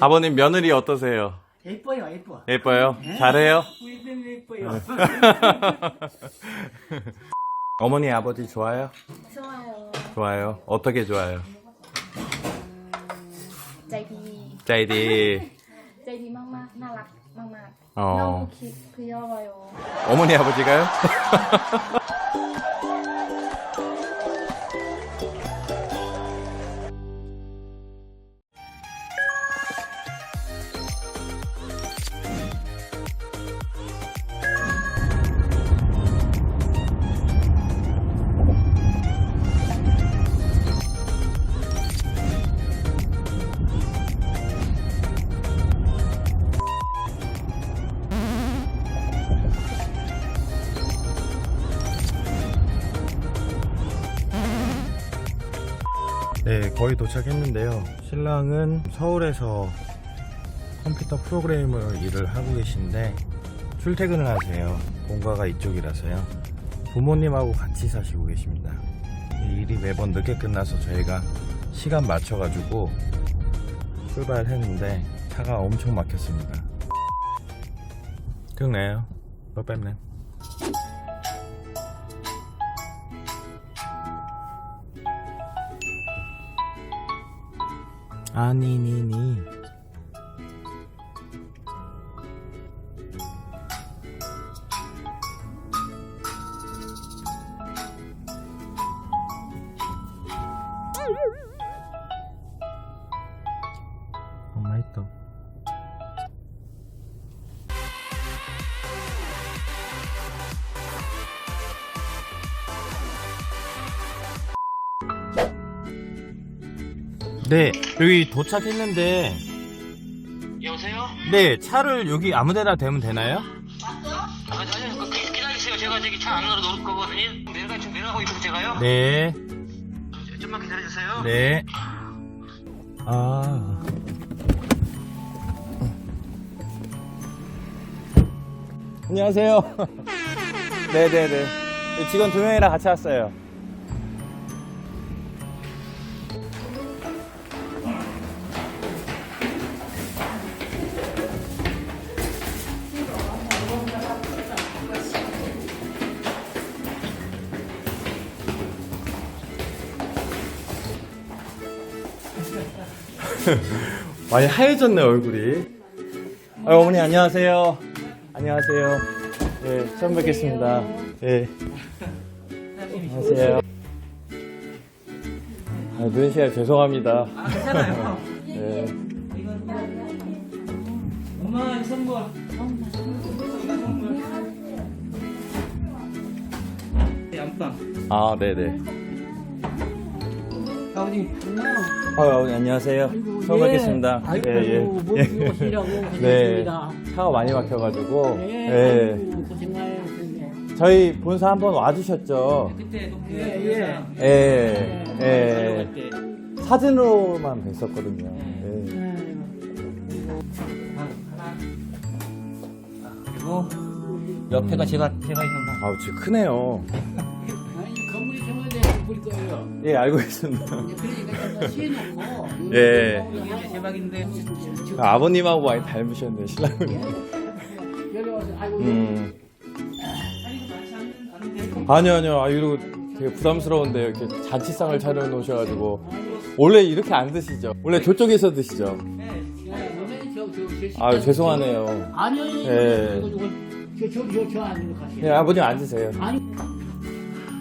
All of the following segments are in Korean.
아버님 며느리 어떠세요? 예뻐요, 예뻐. 예뻐요? 잘해요? 우리는 예뻐요. 어머니 아버지 좋아요? 좋아요. 좋아요. 어떻게 좋아요? ใจดี 짜이디. ใจดีมากๆ น่ารักมากๆ อ๋อ น้องคิดคือย่อよ 어머니 아버지가요? 거의 도착했는데요. 신랑은 서울에서 컴퓨터 프로그래머 일을 하고 계신데 출퇴근을 하세요. 본가가 이쪽이라서요. 부모님하고 같이 사시고 계십니다. 이 일이 매번 늦게 끝나서 저희가 시간 맞춰가지고 출발했는데 차가 엄청 막혔습니다. 그러네요. 너 뺐네. 아니니니 네 여기 도착했는데 여보세요? 네, 차를 여기 아무데나 대면 되나요? 아, 아니, 그, 기- 기다리세요. 제가 저기 차 안으로 놓을 거거든요. 내려가, 지금 내려가고 있어서 제가요. 네, 좀만 기다려주세요. 네. 아. 안녕하세요. 네 네 네. 직원 두 명이랑 같이 왔어요. 많이 하얘졌네 얼굴이. 아, 어머니 안녕하세요. 안녕하세요. 예, 처음 뵙겠습니다. 예. 안녕하세요. 아, 누현 씨가 죄송합니다. 아, 괜찮아요. 예. 엄마 선물. 양빵. 아, 네네. 아버지. 아, 어머니 안녕하세요. 처음 뵙겠습니다. 아이고, 예, 예. 뭐 예. 이러시라고 네. 하셨습니다. 차가 많이 막혀가지고. 네. 예. 아이고, 고생 많이 하셨네. 저희 본사 한번 와주셨죠? 그때 예, 예. 예. 예. 그때. 사진으로만 뵀었거든요. 네. 예. 그리고 옆에가 제가 제가 있는 방. 아우, 진짜 크네요. 거예요. 예, 알고 있습니다. 그러니까 시해놓고. 예. 이게 제 방인데. 아버님하고 많이 닮으셨네, 신랑은. 여기 와서 아이고. 음. 아니요, 아니요. 아, 이러고 되게 부담스러운데, 이렇게 잔치상을 차려놓으셔가지고. 원래 이렇게 안 드시죠? 원래 저쪽에서 드시죠? 아, 죄송하네요. 아니요. 예. 저저저 가세요. 예, 아버님 앉으세요. 아니.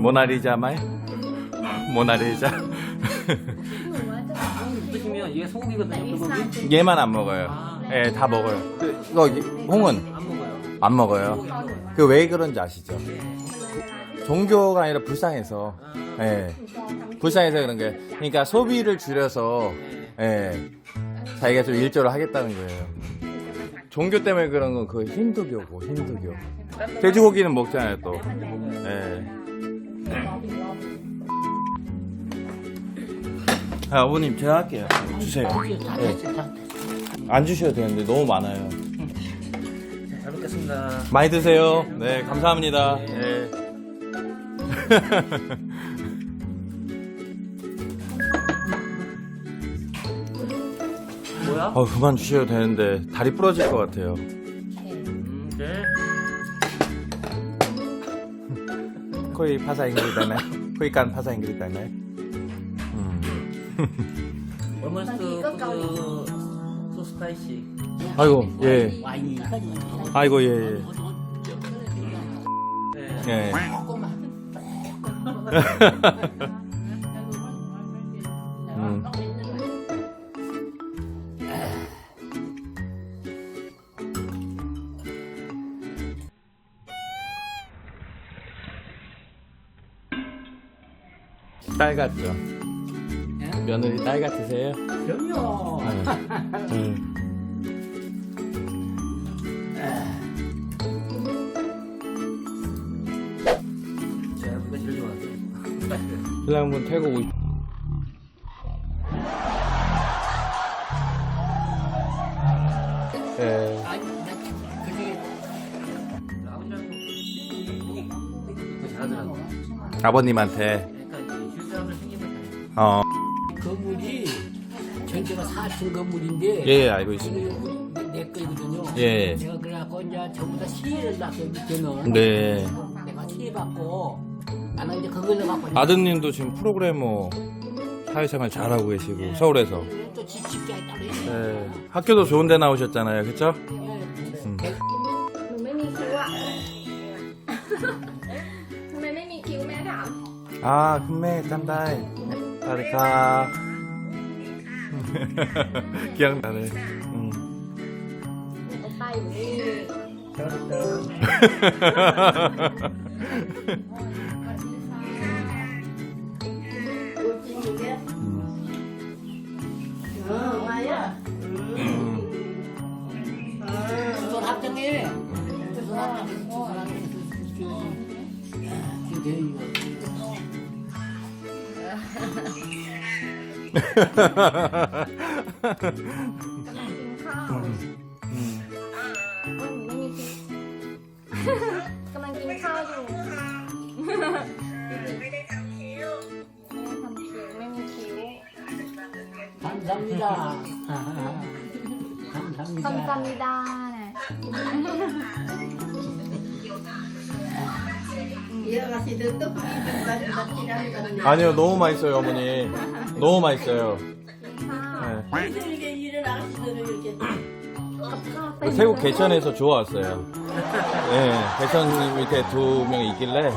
모나리자 말 모나리자. 네, 얘만 안 먹어요. 예 다 먹어요. 그, 어, 이거 홍은? 안 먹어요. 안 먹어요. 그 왜 그런지 아시죠? 종교가 아니라 불쌍해서. 예. 불쌍해서 그런 게. 그러니까 소비를 줄여서 예. 자기가 좀 일조를 하겠다는 거예요. 종교 때문에 그런 건 그 힌두교고 힌두교. 돼지고기는 먹잖아요 또. 예. 아, 아버님, 제가 할게요. 주세요. 예. 안 주셔도 되는데 너무 많아요. 잘 먹겠습니다. 많이 드세요. 네, 감사합니다. 네. 뭐야? 어, 그만 주셔도 되는데 다리 부러질 것 같아요. 음, 네. 코이 파사 잉글리 다네. 코이 깐 파사 잉글리. 음. 아이고, 예. 와인이 아이고, 예, 예. 네. 예. 음. 딸 같죠? 며느리 딸 같으세요? 그럼요. 음. 제가 제일. 신랑분 태국 오 네. 아니, 나 그게 아버지하고 그거 잘하더라고. 아버님한테 어, 건물이 전체가 4층 건물인데 예, 알고 있습니다. 내, 내 거거든요. 예. 제가 그래갖고 이제 전부 다 시해를 놨어요 밑에는. 네. 내가 시해 받고 나는 이제 그걸로 갖고 이제 아드님도 지금 프로그래머 사회생활 잘하고 계시고 서울에서 또 집, 집게 따로 있어요. 네. 학교도 좋은 데 나오셨잖아요 그쵸? 음. หนูไม่มีคิ้วอ่ะ ทำไมไม่มีคิ้วแม่ถาม 아 큰매 짬다이 วัสดีครับเกี่ยงกันเลยอืมก็ไปอยู่นี่ กำลังกินข้าวโอ้ยหนูไม่มีคิ้วกำลังกินข้าวอยู่ไม่ได้ทำคิ้วไม่มีคิ้ว 감사합니다. 감사합니다. คำซามิดาเนี่ย 아니요, 너무 맛있어요, 어머니. 너무 맛있어요. 네. 태국 개천에서 주워왔어요. 네, 예, 개천 밑에 두 명이 있길래